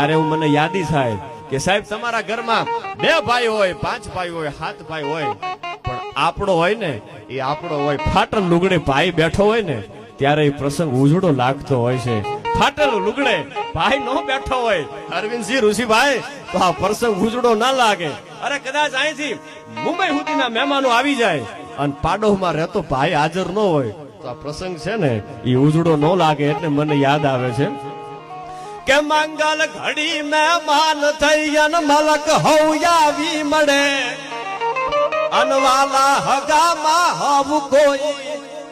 ત્યારે હું મને યાદી થાય કે સાહેબ તમારા ઘરમાં બે ભાઈ હોય, પાંચ ભાઈ હોય, સાત ભાઈ હોય, પણ આપણો હોય ને, એ આપણો હોય. ફાટલ લુગડે ભાઈ બેઠો હોય ને, ત્યારે એ પ્રસંગ ઉજળો લાગતો હોય છે. ફાટલ લુગડે ભાઈ નો બેઠો હોય. અરવિંદસિંહ ઋષિભાઈ, તો આ પ્રસંગ ઉજળો ના લાગે. અરે કદાચ અહીંથી મુંબઈ સુધીના મહેમાનો આવી જાય અને પાડોમાં રહેતો ભાઈ હાજર ન હોય. તો આ પ્રસંગ છે ને, એ ઉજળો ન લાગે એટલે મને યાદ આવે છે. કે મંગલ ઘડી મહેમાન થઈ અન મલક હૌયાવી મળે. અનવાલા હગામાં હવ કોઈ,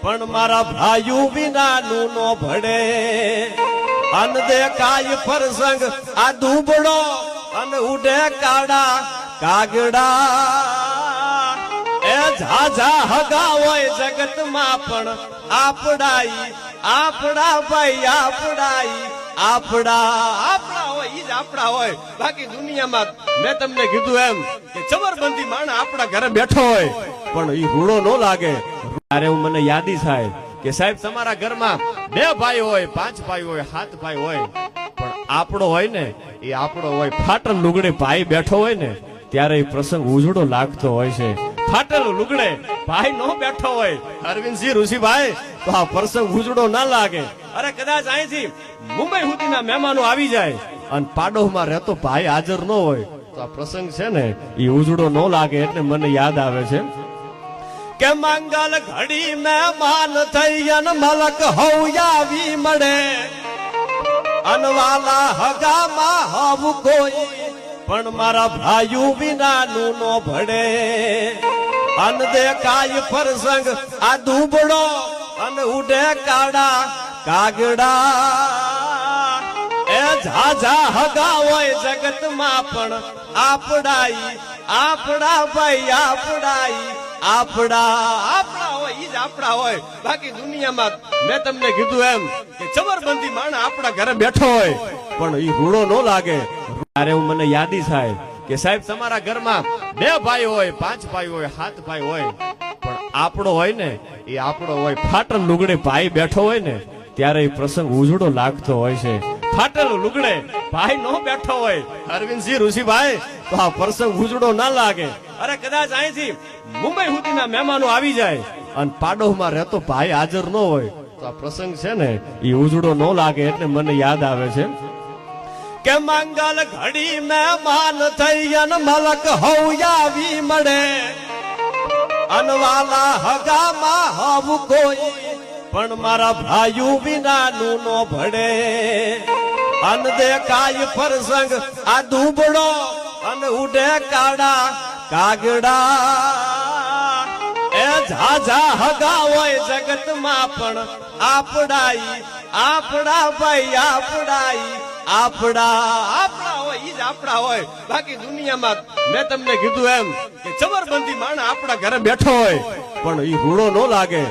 પણ મારા ભાઈ વિનાનું નો ભડે અન દેખાય પ્રસંગ આ દુબળો, અન ઉડે કાડા કાગડા. એ ઝાઝા હગા હોય જગતમાં પણ આપડાઈ આપડા ભાઈ, આપણા આપડા આપડા હોય, ઈ જ આપડા હોય. બાકી દુનિયામાં મેં તમને કીધું એમ કે જબરબંધી માણ આપડા ઘરે બેઠો હોય, પણ ઈ રૂડો ન લાગે. ત્યારે હું મને યાદી થાય કે સાહેબ, તમારા ઘરમાં બે ભાઈ હોય, પાંચ ભાઈ હોય, સાત ભાઈ હોય, પણ આપણો હોય ને એ આપણો હોય ફાટલ લુગડે ભાઈ બેઠો હોય ને, ત્યારે એ પ્રસંગ ઉજળો લાગતો હોય છે. ફાટેલું લુગડે ભાઈ નો બેઠો હોય. અરવિંદસિંહ ઋષિભાઈ, તો આ પ્રસંગ ઉજડો ના લાગે. અરે કદાચ અહીંથી મુંબઈ સુધીના મહેમાનો આવી જાય. અને પાડોમાં રહેતો ભાઈ હાજર ન હોય. તો આ પ્રસંગ છે ને, એ ઉજડો ન લાગે એટલે મને યાદ આવે છે. કે મંગલ ઘડી મહેમાન થઈ અન મલક હૌયાવી મળે. અનવાલા હગામાં હવ કોઈ પણ મારા ભાયુ વિનાનું નો ભડે અન દેખાય ફરસંગ, આ દુબડો અન ઉડે કાડા કાગડા. એ ઝાઝા હગા હોય જગતમાં પણ આપડાઈ, આપડા ભાઈ, આપડાઈ, આપડા આપડા હોય, ઈ જ આપડા હોય. બાકી દુનિયામાં મેં તમને કીધું એમ કે જબરબંધી માણ આપડા ઘરે બેઠો હોય, પણ ઈ રૂડો ન લાગે. ત્યારે હું મને યાદી થાય કે સાહેબ તમારા ઘરમાં બે ભાઈ હોય, પાંચ ભાઈ હોય, સાત ભાઈ હોય, પણ આપણો હોય ને, એ આપણો હોય. ફાટલ લુગડે ભાઈ બેઠો હોય ને, ત્યારે એ પ્રસંગ ઉજળો લાગતો હોય છે. ફાટલ લુગડે ભાઈ નો બેઠો હોય. અરવિંદસિંહ ઋષિભાઈ, તો આ પ્રસંગ ઉજળો ના લાગે. અરે કદાચ અહીંથી મુંબઈ સુધીના મહેમાનો આવી જાય અને પાડોમાં રહેતો ભાઈ હાજર ન હોય. તો આ પ્રસંગ છે ને, એ ઉજળો ન લાગે એટલે મને યાદ આવે છે. કે મંગલ ઘડી મહેમાન થઈ અન મલક હૌયાવી મળે. અનવાલા હગામાં હવ કોઈ, પણ મારા ભાઈ વિનાનું નો ભડે અન દેખાય પ્રસંગ, આ દુબળો, અન ઉડે કાડા કાગડા. ઝાઝા હગા હોય જગતમાં પણ આપડાઈ, આપડા ભાઈ, આપડાઈ, આપડા આપડા હોય, ઈ જ આપડા હોય. બાકી દુનિયામાં મેં તમને કીધું એમ કે જબરબંધી માણ આપડા ઘરે બેઠો હોય, પણ ઈ રૂડો ન લાગે.